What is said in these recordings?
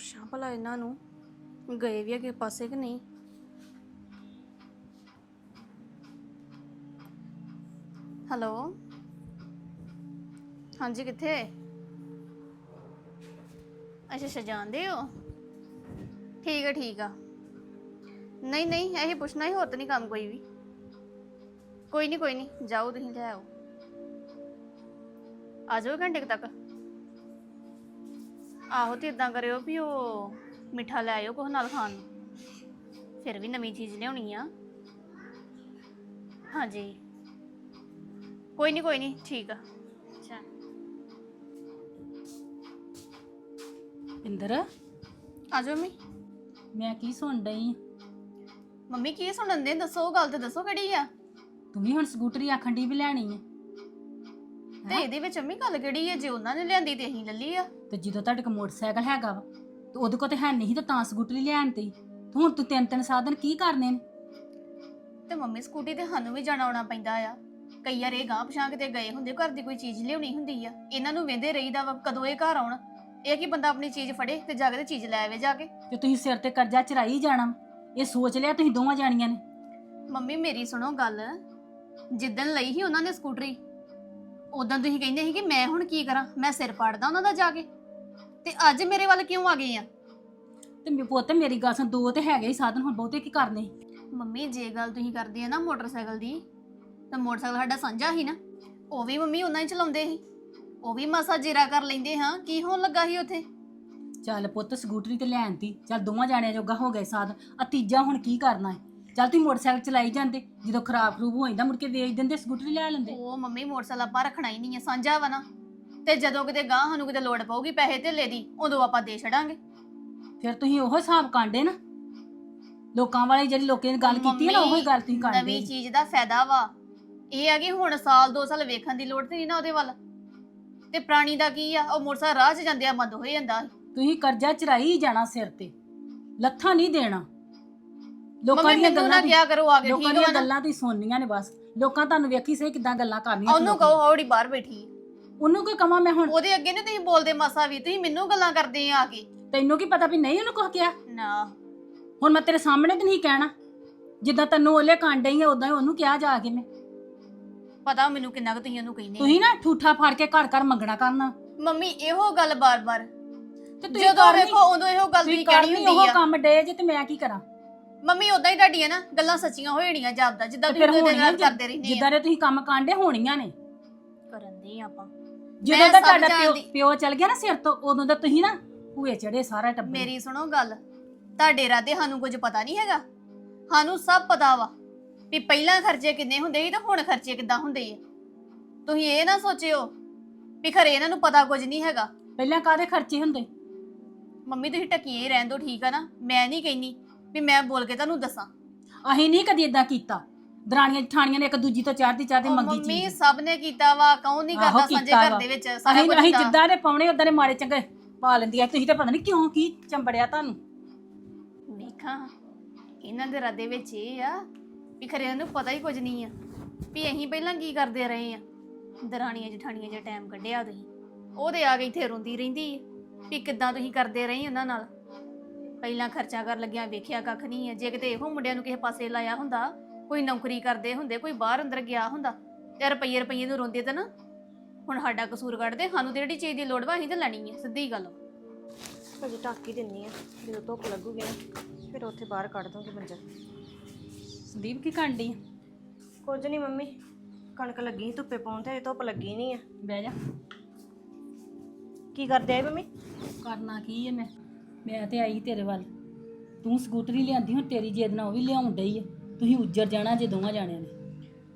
ਪੁੱਛਾਂ ਭਲਾ ਇਹਨਾਂ ਨੂੰ। ਗਏ ਵੀ ਅਗੇ ਪਾਸੇ ਕਿ ਨਹੀਂ? ਹੈਲੋ ਹਾਂਜੀ, ਕਿੱਥੇ? ਅੱਛਾ ਅੱਛਾ, ਜਾਣਦੇ ਹੋ? ਠੀਕ ਆ ਠੀਕ ਆ। ਨਹੀਂ ਨਹੀਂ, ਇਹੀ ਪੁੱਛਣਾ ਹੀ ਹੋਰ ਤਾਂ ਨਹੀਂ ਕੰਮ ਕੋਈ ਵੀ। ਕੋਈ ਨਹੀਂ ਕੋਈ ਨਹੀਂ, ਜਾਓ ਤੁਸੀਂ, ਲੈ ਆਓ। ਆ ਜਾਓ ਘੰਟੇ ਕੁ ਤੱਕ। ਆਹੋ ਤੇ ਇਦਾਂ ਕਰਿਓ ਵੀ ਉਹ ਮਿੱਠਾ ਲੈ ਆਇਓ ਕੁਛ ਨਾਲ ਖਾਣ ਨੂੰ। ਫਿਰ ਵੀ ਨਵੀਂ ਚੀਜ਼ ਲਿਆਉਣੀ ਆ। ਹਾਂਜੀ। ਕੋਈ ਨਹੀਂ ਕੋਈ ਨਹੀਂ ਠੀਕ ਆ। ਅੱਛਾ। ਇੰਦਰ? ਆ ਜਾਓ ਮੰਮੀ। ਮੈਂ ਕੀ ਸੁਣ ਡਈ ਆਂ? ਮੰਮੀ ਕੀ ਸੁਣਨ ਦੇ? ਦੱਸੋ ਗੱਲ ਤੇ ਦੱਸੋ ਕਿਹੜੀ ਆ? ਤੂੰ ਵੀ ਹੁਣ ਸਕੂਟਰੀ ਆਖਣ ਦੀ ਵੀ ਲੈਣੀ ਹੈ ਤੇ ਇਹਦੇ ਵਿੱਚ ਮੰਮੀ ਗੱਲ ਕਿਹੜੀ ਹੈ ਜੇ ਉਹਨਾਂ ਨੇ ਲਿਆਂਦੀ ਤੇ ਅਸੀਂ ਲੱਲੀ ਆ ਤੇ ਜਦੋਂ ਤੁਹਾਡੇ ਕੋਲ ਮੋਟਰਸਾਈਕਲ ਹੈਗਾ ਵਾ ਤੇ ਉਹਦੇ ਕੋਲ ਤੇ ਹੈ ਨਹੀਂ ਤਾਂ ਤਾਂ ਸਕੂਟਰੀ ਲੈਣ ਤੇ ਤੇ ਹੁਣ ਤੂੰ ਤਿੰਨ ਤਿੰਨ ਸਾਧਨ ਕੀ ਕਰਨੇ ਨੇ? ਤੇ ਮੰਮੀ ਸਕੂਟੀ ਤੇ ਸਾਨੂੰ ਵੀ ਜਾਣਾ ਆਉਣਾ ਪੈਂਦਾ ਆ। ਕਈ ਵਾਰ ਇਹ ਗਾਂ ਪਛਾਂ ਕਿਤੇ ਗਏ ਹੁੰਦੇ ਘਰ ਦੀ ਕੋਈ ਚੀਜ਼ ਲਿਆਉਣੀ ਹੁੰਦੀ ਆ। ਇਹਨਾਂ ਨੂੰ ਵੇਂਦੇ ਰਹੀਦਾ ਵਾ ਕਦੋਂ ਇਹ ਘਰ ਆਉਣ। ਇਹ ਕੀ ਬੰਦਾ ਆਪਣੀ ਚੀਜ਼ ਫੜੇ ਤੇ ਜਾ ਕੇ ਤੇ ਚੀਜ਼ ਲੈ ਆਵੇ ਜਾ ਕੇ? ਤੇ ਤੁਸੀਂ ਸਿਰ ਤੇ ਕਰਜ਼ਾ ਚੜਾਈ ਜਾਣਾ ਵਾ। ਇਹ ਸੋਚ ਲਿਆ ਤੁਸੀਂ ਦੋਵਾਂ ਜਾਣੀਆਂ ਨੇ? ਮੰਮੀ ਮੇਰੀ ਸੁਣੋ ਗੱਲ। ਜਿੱਦਣ ਲਈ ਸੀ ਉਹਨਾਂ ਨੇ ਸਕੂਟਰੀ ਉਦੋਂ ਤੁਸੀਂ ਕਹਿੰਦੇ ਸੀ ਕਿ ਮੈਂ ਹੁਣ ਕੀ ਕਰਾਂ? ਮੈਂ ਸਿਰ ਪਾੜਦਾ ਉਹਨਾਂ ਦਾ ਜਾ ਕੇ। ਤੇ ਅੱਜ ਮੇਰੇ ਵੱਲ ਕਿਉਂ ਆ ਗਏ ਆ? ਤੇ ਮੇ ਪੁੱਤ ਮੇਰੀ ਗੱਲ ਸੁਣ ਦੋ ਤੇ ਹੈਗੇ ਹੀ ਸਾਧਨ ਹੁਣ ਬਹੁਤੇ ਕੀ ਕਰਨੇ? ਮੰਮੀ ਜੇ ਗੱਲ ਤੁਸੀਂ ਕਰਦੇ ਆ ਨਾ ਮੋਟਰਸਾਈਕਲ ਦੀ ਤਾਂ ਮੋਟਰਸਾਈਕਲ ਸਾਡਾ ਸਾਂਝਾ ਸੀ ਨਾ। ਉਹ ਵੀ ਮੰਮੀ ਉਹਨਾਂ ਹੀ ਚਲਾਉਂਦੇ ਸੀ। ਉਹ ਵੀ ਮਸਾ ਜੀਰਾ ਕਰ ਲੈਂਦੇ ਹਾਂ ਕੀ ਹੋਣ ਲੱਗਾ ਸੀ ਉੱਥੇ? ਚੱਲ ਪੁੱਤ ਸਕੂਟਰੀ ਤੇ ਲੈਣ ਤੀ। ਚੱਲ ਦੋਵਾਂ ਜਾਣਿਆਂ ਜੋਗਾ ਹੋ ਗਏ ਸਾਧਨ। ਆ ਤੀਜਾ ਹੁਣ ਕੀ ਕਰਨਾ ਹੈ? ਚੱਲ ਤੁਸੀਂ ਮੋਟਰਸਾਈਕਲ ਚਲਾਈ ਜਾਂਦੇ। ਜਦੋਂ ਖਰਾਬ ਖਰੂਬ ਹੋ ਜਾਂਦਾ ਮੁੜ ਕੇ ਵੇਚ ਦਿੰਦੇ ਸਕੂਟਰੀ ਲੈ ਲੈਂਦੇ। ਉਹ ਮੰਮੀ ਮੋਟਰਸਾਈਕਲ ਆਪਾਂ ਰੱਖਣਾ ਹੀ ਨਹੀਂ ਹੈ ਸਾਂਝਾ ਵਾ ਨਾ। ਤੇ ਜਦੋਂ ਕਿਤੇ ਗਾਂ ਸਾਨੂੰ ਕਿਤੇ ਲੋੜ ਪਊਗੀ ਪੈਸੇ ਧੇਲੇ ਦੀ ਉਦੋਂ ਆਪਾਂ ਦੇ ਛੜਾਂਗੇ ਫਿਰ ਤੁਸੀਂ ਉਹੋ ਹਿਸਾਬ ਕਾਂਡੇ ਨਾ। ਲੋਕਾਂ ਵਾਲੀ ਜਿਹੜੀ ਲੋਕਾਂ ਨੇ ਗੱਲ ਕੀਤੀ ਹੈ ਨਾ ਉਹੀ ਗੱਲ ਤੁਸੀਂ ਕਰਦੇ ਨਵੀਂ ਚੀਜ਼ ਦਾ ਫਾਇਦਾ ਵਾ। ਇਹ ਆ ਕਿ ਹੁਣ ਸਾਲ ਦੋ ਸਾਲ ਵੇਖਣ ਦੀ ਲੋੜ ਤੇ ਨਹੀਂ ਨਾ ਉਹਦੇ ਵੱਲ। ਤੇ ਪ੍ਰਾਣੀ ਦਾ ਕੀ ਆ ਉਹ ਮੋਟਰਸਾਈਕਲ ਰਾਹ 'ਚ ਜਾਂਦੇ ਆ ਬੰਦ ਹੋ ਜਾਂਦਾ ਤੁਸੀਂ ਕਰਜ਼ਾ ਚੜਾਈ ਜਾਣਾ ਸਿਰ ਤੇ। ਲੱਥਾ ਨਹੀਂ ਦੇਣਾ। ਲੋਕਾਂ ਦੀਆਂ ਗੱਲਾਂ ਕਿਆ ਕਰੋ ਆ ਕੇ ਲੋਕਾਂ ਦੀਆਂ ਗੱਲਾਂ ਤੁਸੀਂ ਸੁਣਨੀਆਂ ਨੇ ਬਸ। ਲੋਕਾਂ ਤੁਹਾਨੂੰ ਵੇਖੀ ਸਹੀ ਕਿਦਾਂ ਗੱਲਾਂ ਕਰਨੀਆਂ ਉਹਨੂੰ ਕਹੋ ਹੌੜੀ ਬਾਹਰ ਬੈਠੀ ਹੈ। ਉਹਨੂੰ ਕੋਈ ਕਵਾਂ ਮੈਂ ਹੁਣ? ਉਹਦੇ ਅੱਗੇ ਨਹੀਂ ਤੁਸੀਂ ਬੋਲਦੇ ਮਾਸਾ ਵੀ ਤੁਸੀਂ ਮੈਨੂੰ ਗੱਲਾਂ ਕਰਦੇ ਆ ਕੇ। ਤੈਨੂੰ ਕੀ ਪਤਾ ਵੀ ਨਹੀਂ ਉਹਨੂੰ ਕੁਝ ਕਿਹਾ? ਨਾ। ਹੁਣ ਮੈਂ ਤੇਰੇ ਸਾਹਮਣੇ ਤੇ ਨਹੀਂ ਕਹਿਣਾ। ਜਿੱਦਾਂ ਤੈਨੂੰ ਉਹਲੇ ਕਾਂਡੇ ਹੀ ਉਦਾਂ ਹੀ ਉਹਨੂੰ ਕਿਹਾ ਜਾ ਕੇ ਮੈਂ। ਪਤਾ ਮੈਨੂੰ ਕਿੰਨਾ ਕੁ ਤੁਸੀਂ ਉਹਨੂੰ ਕਹਿੰਦੇ। ਤੁਸੀਂ ਨਾ ਠੂਠਾ ਫੜ ਕੇ ਘਰ ਘਰ ਮੰਗਣਾ ਕਰਨਾ। ਮੰਮੀ ਇਹੋ ਗੱਲ ਬਾਰ-ਬਾਰ। ਤੇ ਤੁਸੀਂ ਜਦੋਂ ਕਰਨੀ- ਵੇਖੋ ਉਦੋਂ ਇਹੋ ਗੱਲ ਤੁਸੀਂ ਕਹਿਣੀ ਕਰਨੀ ਹੁੰਦੀ ਉਹ ਆ। ਕੰਮ ਡੇ ਜੇ ਤੇ ਮੈਂ ਕੀ ਕਰਾਂ? ਮੰਮੀ ਉਦਾਂ ਹੀ ਤੁਹਾਡੀਆਂ ਨਾ ਗੱਲਾਂ ਸੱਚੀਆਂ ਹੋ ਜਾਣੀਆਂ ਜਾਪਦਾ। ਜਿੱਦਾਂ ਤੇ ਤੁਸੀਂ ਫਿਰ ਉਹਦੇ ਹੋਣੀਆਂ ਨਾਲ ਕਰਦੇ ਰਹਿੰਦੇ ਆ। ਜਿੱਦਾਂ ਦੇ ਤੁਸੀਂ ਕੰਮ ਕਾਂਡੇ ਹੋਣੀਆਂ ਨੇ। ਕਰਨ ਦੇ ਆਪਾਂ। ਜਦੋਂ ਮੈਂ ਦਾ ਸਭ ਤੁਹਾਡਾ ਪਿਓ ਜਾਣਦੀ। ਪਿਓ ਚਲ ਗਿਆ ਨਾ ਸਿਰ ਤੋਂ ਉਦੋਂ ਦਾ ਤੁਸੀਂ ਨਾ ਭੂਏ ਚੜੇ ਸਾਰਾ ਟੱਬਰ। ਮੇਰੀ ਸੁਣੋ ਗੱਲ। ਤੁਹਾਡੇ ਰਾਦੇ ਸਾਨੂੰ ਕੁਝ ਪਤਾ ਨਹੀਂ ਹੈਗਾ? ਸਾਨੂੰ ਸਭ ਪਤਾ ਵਾ ਵੀ ਪਹਿਲਾਂ ਖਰਚੇ ਕਿੰਨੇ ਹੁੰਦੇ ਸੀ ਤੇ ਹੁਣ ਖਰਚੇ ਕਿੱਦਾਂ ਹੁੰਦੇ ਆ। ਤੁਸੀਂ ਇਹ ਨਾ ਸੋਚਿਓ ਵੀ ਖਰੇ ਇਹਨਾਂ ਨੂੰ ਪਤਾ ਕੁਝ ਨਹੀਂ ਹੈਗਾ। ਪਹਿਲਾਂ ਕਾਦੇ ਖਰਚੇ ਹੁੰਦੇ? ਮੰਮੀ ਤੁਸੀਂ ਟਕੀਏ ਰਹਿਣ ਦਿਓ ਠੀਕ ਆ ਨਾ? ਮੈਂ ਨਹੀਂ ਕਹਿੰਨੀ ਵੀ ਮੈਂ ਬੋਲ ਕੇ ਤੁਹਾਨੂੰ ਦੱਸਾਂ। ਅਸੀਂ ਨਹੀਂ ਕਦੀ ਇਦਾਂ ਕੀਤਾ। ਦਰਾਣੀਆਂ ਜਠਾਣੀਆਂ ਨੇ ਇੱਕ ਦੂਜੀ ਤੋਂ ਚੜ੍ਹਦੀ ਚੜ੍ਹਦੀ ਉਹ ਮੰਗੀ ਮੰਮੀ ਚੀਜ਼। ਸਭ ਨੇ ਕੀਤਾ ਵਾ ਕੌਣ ਨਹੀਂ ਆਹੋ, ਕਰਦਾ ਸਾਂਝੇ ਕੀਤਾ ਘਰ ਵਾ। ਦੇ ਵਿੱਚ ਸਾਰਾ ਅਸੀਂ ਕੁਝ ਅਸੀਂ। ਜਿੱਦਾਂ ਦੇ ਪਾਉਣੇ ਉਦਾਂ ਦੇ ਮਾੜੇ ਚੰਗੇ ਪਾ ਲੈਂਦੀ ਆ ਤੁਸੀਂ ਤਾਂ ਪਤਾ ਨਹੀਂ ਕਿਉਂ ਕੀ ਚੰਬੜਿਆ ਤੁਹਾਨੂੰ। ਵੇਖਾਂ ਇਹਨਾਂ ਦੇ ਰਾਦੇ ਵਿੱਚ ਇਹ ਆ ਵੀ ਖਰੇ ਇਹਨਾਂ ਨੂੰ ਪਤਾ ਹੀ ਕੁਝ ਨਹੀਂ ਆ ਵੀ ਅਸੀਂ ਪਹਿਲਾਂ ਕੀ ਕਰਦੇ ਰਹੇ ਆ। ਦਰਾਣੀਆਂ ਜਠਾਣੀਆਂ ਜਿਹਾ ਟਾਈਮ ਕੱਢਿਆ ਤੁਸੀਂ। ਉਹਦੇ ਆ ਕੇ ਇੱਥੇ ਰੋਂਦੀ ਰਹਿੰਦੀ ਆ ਵੀ ਕਿੱਦਾਂ ਤੁਸੀਂ ਕਰਦੇ ਰਹੇ ਉਹਨਾਂ ਨਾਲ। ਪਹਿਲਾਂ ਖਰਚਾ ਕਰਨ ਲੱਗਿਆ ਵੇਖਿਆ ਕੱਖ ਨਹੀਂ ਹੈ ਜੇ ਕਿਤੇ ਇਹੋ ਮੁੰਡਿਆਂ ਨੂੰ ਕਿਸੇ ਪਾਸੇ ਲਾਇਆ ਹੁੰਦਾ ਕੋਈ ਨੌਕਰੀ ਕਰਦੇ ਹੁੰਦੇ ਕੋਈ ਬਾਹਰ ਅੰਦਰ ਗਿਆ ਹੁੰਦਾ ਤੇ ਰੁਪਈਏ ਰੁਪਈਏ ਨੂੰ ਰੋਂਦੇ ਤਾਂ ਨਾ। ਹੁਣ ਸਾਡਾ ਕਸੂਰ ਕੱਢਦੇ ਸਾਨੂੰ ਤੇ ਜਿਹੜੀ ਚੀਜ਼ ਦੀ ਲੋੜ ਵਾ ਅਸੀਂ ਤਾਂ ਲੈਣੀ ਹੈ ਸਿੱਧੀ ਗੱਲ। ਅਜੇ ਢੱਕ ਹੀ ਦਿੰਨੀ ਆ ਜਦੋਂ ਧੁੱਪ ਲੱਗੂਗੀ ਨਾ ਫਿਰ ਉੱਥੇ ਬਾਹਰ ਕੱਢ ਦੂੰਗੀ ਮੰਜਾ। ਸੰਦੀਪ ਕੀ ਕਾਂਡੀ ਕੁਝ ਨਹੀਂ ਮੰਮੀ ਕਣਕ ਲੱਗੀ ਸੀ ਧੁੱਪੇ ਪਾਉਣ ਤੇ ਅਜੇ ਧੁੱਪ ਲੱਗੀ ਨਹੀਂ ਆ। ਬਹਿ ਜਾ। ਕੀ ਕਰਦੇ ਆ ਮੰਮੀ? ਕਰਨਾ ਕੀ ਹੈ ਮੈਂ? ਮੈਂ ਤੇ ਆਈ ਤੇਰੇ ਵੱਲ। ਤੂੰ ਸਕੂਟਰੀ ਲਿਆਂਦੀ ਹੁਣ ਤੇਰੀ ਜਿੱਦ ਨਾਲ ਉਹ ਵੀ ਲਿਆਉਣ ਡਈ ਹੈ ਤੁਸੀਂ ਉੱਜਰ ਜਾਣਾ ਜੇ ਦੋਵਾਂ ਜਾਣਿਆਂ ਨੇ।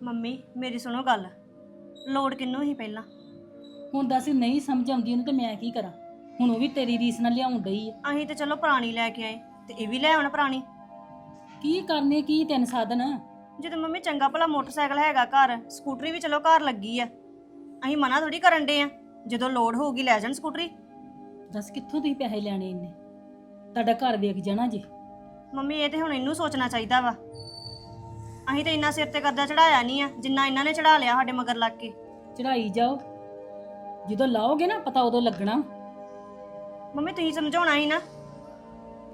ਮੰਮੀ ਮੇਰੀ ਸੁਣੋ ਗੱਲ। ਲੋੜ ਕਿੰਨੂੰ ਸੀ ਪਹਿਲਾਂ? ਹੁਣ ਦੱਸ ਨਹੀਂ ਸਮਝ ਆਉਂਦੀ ਉਹਨੂੰ ਤੇ ਮੈਂ ਕੀ ਕਰਾਂ? ਹੁਣ ਉਹ ਵੀ ਤੇਰੀ ਰੀਸ ਨਾਲ ਲਿਆਉਣ ਡਈ ਹੈ ਅਸੀਂ ਤੇ ਚਲੋ ਪੁਰਾਣੀ ਲੈ ਕੇ ਆਏ ਤੇ ਇਹ ਵੀ ਲੈ ਆਉਣ ਪੁਰਾਣੀ। ਕੀ ਕਰਨੇ ਕੀ ਤਿੰਨ ਸਾਧਨ? ਜਦੋਂ ਮੰਮੀ ਚੰਗਾ ਭਲਾ ਮੋਟਰਸਾਈਕਲ ਹੈਗਾ ਘਰ ਸਕੂਟਰੀ ਵੀ ਚਲੋ ਘਰ ਲੱਗੀ ਆ। ਅਸੀਂ ਮਨਾ ਥੋੜੀ ਕਰਨ ਦੇ ਆ ਜਦੋਂ ਲੋੜ ਹੋਊਗੀ ਲੈ ਜਾਣ ਸਕੂਟਰੀ। ਦੱਸ ਕਿੱਥੋਂ ਤੁਸੀਂ ਪੈਸੇ ਲੈਣੇ ਇੰਨੇ? ਤੁਹਾਡਾ ਘਰ ਵੇਖ ਜਾਣਾ ਜੀ। ਮੰਮੀ ਇਹ ਤੇ ਹੁਣ ਇਹਨੂੰ ਸੋਚਣਾ ਚਾਹੀਦਾ ਵਾ। ਅਸੀਂ ਤੇ ਇੰਨਾ ਸਿਰ ਤੇ ਕਰਦਾ ਚੜਾਇਆ ਨਹੀਂ ਆ ਜਿੰਨਾ ਇਹਨਾਂ ਨੇ ਚੜਾ ਲਿਆ ਸਾਡੇ ਮਗਰ ਲੱਗ ਕੇ। ਚੜਾਈ ਜਾਓ। ਜਦੋਂ ਲਾਓਗੇ ਨਾ ਪਤਾ ਉਦੋਂ ਲੱਗਣਾ। ਮੰਮੀ ਤੁਸੀਂ ਸਮਝਾਉਣਾ ਸੀ ਨਾ।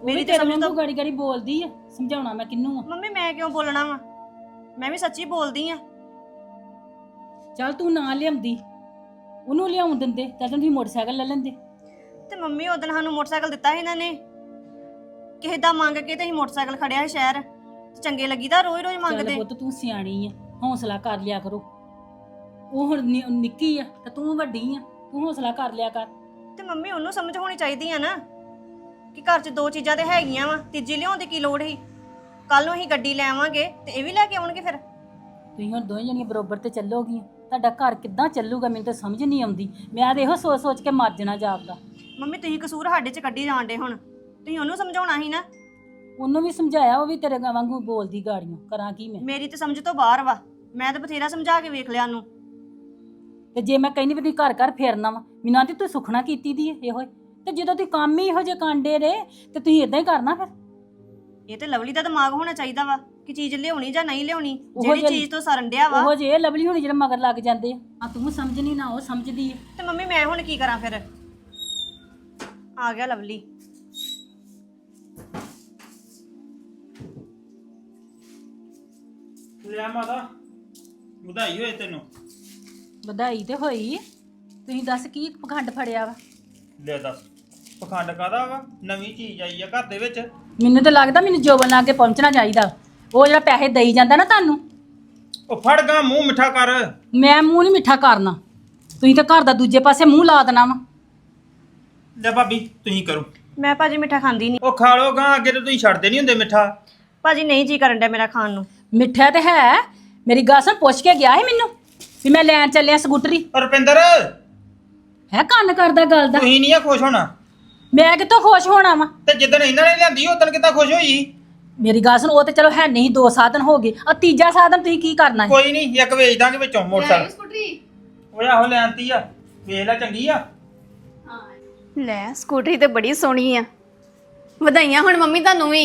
ਮੇਰੀ ਮੇਰੀ ਤੇ ਤੇ ਸਮਝ ਤੋਂ ਗਾੜੀ ਗਾੜੀ ਬੋਲਦੀ ਆ। ਸਮਝਾਉਣਾ ਮੈਂ ਕਿੰਨੂੰ ਆ? ਮੰਮੀ ਮੈਂ ਕਿਉਂ ਬੋਲਣਾ ਵਾ? ਮੈਂ ਵੀ ਸੱਚੀ ਬੋਲਦੀ ਆ। ਚੱਲ ਤੂੰ ਨਾ ਲਿਆਉਂਦੀ ਉਹਨੂੰ ਲਿਆਉਣ ਦਿੰਦੇ ਤਾਂ ਤੁਸੀਂ ਮੋਟਰਸਾਈਕਲ ਲੈ ਲੈਂਦੇ। ਤੇ ਮੰਮੀ ਉਦੋਂ ਸਾਨੂੰ ਮੋਟਰਸਾਈਕਲ ਦਿੱਤਾ ਸੀ ਇਹਨਾਂ ਨੇ। ਕਿਸੇ ਦਾ ਮੰਗ ਕੇ ਤੇ ਅਸੀਂ ਮੋਟਰਸਾਈਕਲ ਖੜਿਆ ਸੀ ਸ਼ਹਿਰ। ਤੇ ਚੰਗੇ ਲੱਗੀਦਾ ਰੋਜ਼ ਰੋਜ਼ ਚੱਲ ਮੰਗਦੇ। ਪੁੱਤ ਤੂੰ ਸਿਆਣੀ ਆ ਹੌਸਲਾ ਕਰ ਲਿਆ ਕਰੋ। ਉਹ ਹੁਣ ਨਿ- ਨਿੱਕੀ ਆ ਤੇ ਤੂੰ ਵੱਡੀ ਆ ਤੂੰ ਹੌਸਲਾ ਕਰ ਲਿਆ ਕਰ। ਤੇ ਮੰਮੀ ਉਹਨੂੰ ਸਮਝ ਹੋਣੀ ਚਾਹੀਦੀ ਆ ਨਾ ਕਿ ਘਰ 'ਚ ਦੋ ਚੀਜ਼ਾਂ ਤੇ ਹੈਗੀਆਂ ਵਾ ਤੀਜੀ ਲਿਆਉਣ ਦੀ ਕੀ ਲੋੜ ਸੀ? ਕੱਲ ਨੂੰ ਅਸੀਂ ਗੱਡੀ ਲੈ ਆਵਾਂਗੇ ਤੇ ਇਹ ਵੀ ਲੈ ਕੇ ਆਉਣਗੇ ਫਿਰ। ਤੁਸੀਂ ਹੁਣ ਦੋਵੇਂ ਜਣੀਆਂ ਬਰੋਬਰ ਤੇ ਚੱਲੋਗੀਆਂ ਤੁਹਾਡਾ ਘਰ ਕਿੱਦਾਂ ਚੱਲੂਗਾ ਮੈਨੂੰ ਤਾਂ ਸਮਝ ਨਹੀਂ ਆਉਂਦੀ। ਮੈਂ ਤਾਂ ਇਹੋ ਸੋਚ ਸੋਚ ਕੇ ਮਰ ਜਾਣਾ ਜਾਪਦਾ। ਮੰਮੀ ਤੁਸੀਂ ਕਸੂਰ ਸਾਡੇ 'ਚ ਕੱਢੀ ਜਾਂਦੇ ਹੁਣ ਤੁਸੀਂ ਉਹਨੂੰ ਸਮਝਾਉਣਾ ਸੀ ਨਾ। ਉਹਨੂੰ ਵੀ ਸਮਝਾਇਆ ਉਹ ਵੀ ਤੇਰੇ ਵਾਂਗੂ ਬੋਲਦੀ ਗਾੜੀਆਂ ਕਰਾਂ ਕੀ ਮੈਂ? ਮੇਰੀ ਤੇ ਸਮਝ ਤੋਂ ਬਾਹਰ ਵਾ। ਮੈਂ ਤਾਂ ਬਥੇਰਾ ਸਮਝਾ ਕੇ ਵੇਖ ਲਿਆ ਉਹਨੂੰ। ਤੇ ਜੇ ਮੈਂ ਕਹਿੰਦੀ ਵੀ ਤੁਸੀਂ ਘਰ ਘਰ ਫੇਰਨਾ ਵਾ ਮੈਨੂੰ ਆਂਦੀ ਤੂੰ ਸੁਖਣਾ ਕੀਤੀ ਦੀ ਇਹੋ ਹੀ। ਤੇ ਜਦੋਂ ਤੁਸੀਂ ਕੰਮ ਹੀ ਇਹੋ ਜਿਹੇ ਕਾਂਡੇ ਰੇ ਤੇ ਤੁਸੀਂ ਇਦਾਂ ਹੀ ਕਰਨਾ ਫਿਰ? ਇਹ ਤੇ ਲਵਲੀ ਦਾ ਦਿਮਾਗ ਹੋਣਾ ਚਾਹੀਦਾ ਵਾ ਕਿ ਚੀਜ਼ ਲਿਆਉਣੀ ਜਾਂ ਨਹੀਂ ਲਿਆਉਣੀ ਉਹੋ ਜਿਹੜੀ ਜਿਹੀ- ਚੀਜ਼ ਤੋਂ ਸਰਨ ਡਿਆ ਵਾ। ਉਹੋ ਜੇ ਲਵਲੀ ਹੋਣੀ ਜਿਹੜੇ ਮਗਰ ਲੱਗ ਜਾਂਦੇ ਆ। ਆ ਤੂੰ ਸਮਝਣੀ ਨਾ ਉਹ ਸਮਝਦੀ ਹੈ ਤੇ ਮੰਮੀ ਮੈਂ ਹੁਣ ਕੀ ਕਰਾਂ ਫਿਰ? ਆ ਗਿਆ ਲਵਲੀ। ਲਿਆ ਮਾਤਾ ਵਧਾਈ ਹੋਏ ਤੈਨੂੰ। ਵਧਾਈ ਤੇ ਹੋਈ। ਤੁਸੀਂ ਦੱਸ ਕੀ ਪਖੰਡ ਫੜਿਆ ਵਾ? ਲੈ ਦੱਸ ਪਖੰਡ ਕਾਦਾ ਵਾ? ਨਵੀਂ ਚੀਜ਼ ਆਈ ਆ ਘਰ ਦੇ ਵਿੱਚ। ਮੈਨੂੰ ਤਾਂ ਲੱਗਦਾ ਮੈਨੂੰ ਜੋਬਨ ਲਾ ਕੇ ਪਹੁੰਚਣਾ ਚਾਹੀਦਾ। ਉਹ ਜਿਹੜਾ ਪੈਸੇ ਦੇਈ ਜਾਂਦਾ ਨਾ ਤੁਹਾਨੂੰ। ਉਹ ਫੜ ਗਾ ਮੂੰਹ ਮਿੱਠਾ ਕਰ। ਮੈਂ ਮੂੰਹ ਨਹੀਂ ਮਿੱਠਾ ਕਰਨਾ। ਤੁਸੀਂ ਤਾਂ ਘਰ ਦਾ ਦੂਜੇ ਪਾਸੇ ਮੂੰਹ ਲਾ ਦੇਣਾ ਵਾ। ਲੈ ਭਾਬੀ ਤੁਸੀਂ ਕਰੋ। ਮੈਂ ਭਾਜੀ ਮਿੱਠਾ ਖਾਂਦੀ ਨਹੀਂ ਉਹ ਖਾ ਲੋ ਗਾ ਅੱਗੇ ਤੇ ਤੁਸੀਂ ਛੱਡਦੇ ਨਹੀਂ ਹੁੰਦੇ ਮਿੱਠਾ। ਭਾਜੀ ਨਹੀਂ ਜੀ ਕਰਨ ਡਿਆ ਮੇਰਾ ਖਾਣ ਨੂੰ। ਮਿੱਠਾ ਤੇ ਹੈ। ਮੇਰੀ ਗੱਲ ਸੁਣ ਪੁੱਛ ਕੇ ਗਿਆ ਸੀ ਮੈਨੂੰ ਵੀ ਮੈਂ ਲੈਣ ਚੱਲਿਆ ਸਕੂਟਰੀ। ਰੁਪਿੰਦਰ ਹੈ ਕੰਨ ਕਰਦਾ ਗੱਲ ਦਾ। ਤੁਸੀਂ ਨਹੀਂ ਆ ਖੁਸ਼ ਹੋਣਾ। ਮੈਂ ਕਿੱਥੋਂ ਖੁਸ਼ ਹੋਣਾ ਵਾ? ਤੇ ਜਿੱਦਣ ਇਹਨਾਂ ਨੇ ਲਿਆਂਦੀ ਉਦੋਂ ਕਿੱਦਾਂ ਖੁਸ਼ ਹੋਈ? ਮੇਰੀ ਗੱਲ ਸੁਣ ਉਹ ਤੇ ਚਲੋ ਹੈ ਨਹੀਂ ਦੋ ਸਾਧਨ ਹੋ ਗਏ। ਆ ਤੀਜਾ ਸਾਧਨ ਤੁਸੀਂ ਕੀ ਕਰਨਾ ਹੈ ਕੋਈ ਨਹੀਂ ਇੱਕ ਵੇਚ ਦਾਂਗੇ ਵਿੱਚੋਂ ਮੋਟਰਸਾਈਕਲ। ਸਕੂਟਰੀ। ਉਹ ਆਹੋ ਲੈਣਤੀ ਆ। ਵੇਖ ਲੈ ਚੰਗੀ ਆ। ਲੈ ਸਕੂਟਰੀ ਤੇ ਬੜੀ ਸੋਹਣੀ ਆ। ਵਧਾਈਆਂ ਹੁਣ ਮੰਮੀ ਤੁਹਾਨੂੰ ਵੀ।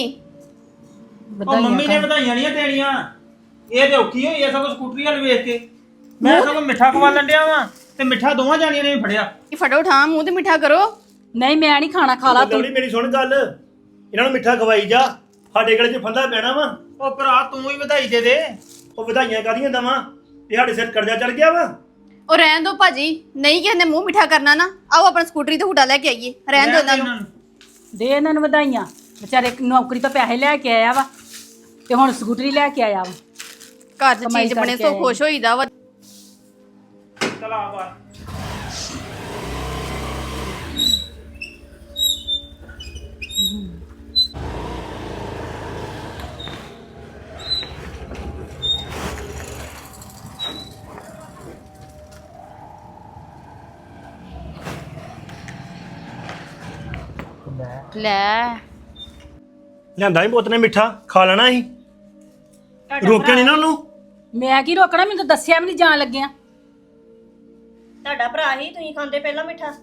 ਉਹ ਮੰਮੀ ਨੇ ਵਧਾਈਆਂ ਨਹੀਂ ਦੇਣੀਆਂ। ਇਹ ਤੇ ਔਖੀ ਹੋਈ ਐ ਸਗੋਂ ਸਕੂਟਰੀ ਵਾਲ ਵੇਖ ਕੇ। ਮੈਂ ਸਗੋਂ ਮਿੱਠਾ ਖਵਾ ਲੰਡਿਆ ਵਾਂ ਤੇ ਮਿੱਠਾ ਦੋਵਾਂ ਜਾਣੀਆਂ ਨੇ ਵੀ ਫੜਿਆ। ਇਹ ਫੜੋ ਠਾਂ ਮੂੰਹ ਤੇ ਮਿੱਠਾ ਕਰੋ। ਨਹੀਂ ਮੈਂ ਨਹੀਂ ਖਾਣਾ ਖਾ ਲਾ ਤੂੰ। ਲਵਲੀ ਮੇਰੀ ਸੁਣ ਗੱਲ। ਇਹਨਾਂ ਨੂੰ ਮਿੱਠਾ ਖਵਾਈ ਜਾ। ਸਾਡੇ ਗਲੇ 'ਚ ਫੰਦਾ ਪੈਣਾ ਵਾ। ਉਹ ਭਰਾ ਤੂੰ ਹੀ ਵਧਾਈ ਦੇ ਦੇ। ਉਹ ਵਧਾਈਆਂ ਕਾਦੀਆਂ ਦਵਾਂ? ਇਹ ਸਾਡੇ ਸਿਰ ਕਰਜ਼ਾ ਚੜ ਗਿਆ ਵਾ। ਉਹ ਰਹਿਣ ਦੋ ਭਾਜੀ। ਨਹੀਂ ਕਿਸੇ ਨੇ ਮੂੰਹ ਮਿੱਠਾ ਕਰਨਾ ਨਾ। ਆਓ ਆਪਣਾ ਸਕੂਟਰੀ ਤੇ ਹੁਟਾ ਲੈ ਕੇ ਆਈਏ। ਰਹਿਣ ਦੋ ਇਹਨਾਂ ਨੂੰ। ਦੇ ਇਹਨਾਂ ਨੂੰ ਵਧਾਈਆਂ। ਵਿਚਾਰੇ ਨੌਕਰੀ ਤੋਂ ਪੈਸੇ ਲੈ ਕੇ ਆਇਆ ਵਾ ਤੇ ਹੁਣ ਸਕੂਟਰੀ ਲੈ ਕੇ ਆਇਆ ਵਾ। ਘਰ 'ਚ ਕਮਾਈ ਚੀਜ਼ ਬਣੇ ਕਰਕੇ ਸੋ ਆਏ। ਖੁਸ਼ ਹੋਈਦਾ ਵਾ। ਚਲਾ ਆ ਬਾਹਰ ਲੈ। ਲਿਆਂਦਾ ਹੀ ਪੁੱਤ ਨੇ ਮਿੱਠਾ ਖਾ ਲੈਣਾ ਸੀ। ਰੋਕਿਆ ਨਹੀਂ ਨਾ ਉਹਨੂੰ? ਮੈਂ ਕੀ ਰੋਕਣਾ? ਮੈਨੂੰ ਤਾਂ ਦੱਸਿਆ ਵੀ ਨਹੀਂ ਜਾਣ ਲੱਗਿਆ। ਤੁਹਾਡਾ ਭਰਾ ਹੀ ਤੁਸੀਂ ਖਾਂਦੇ ਪਹਿਲਾਂ ਮਿੱਠਾ।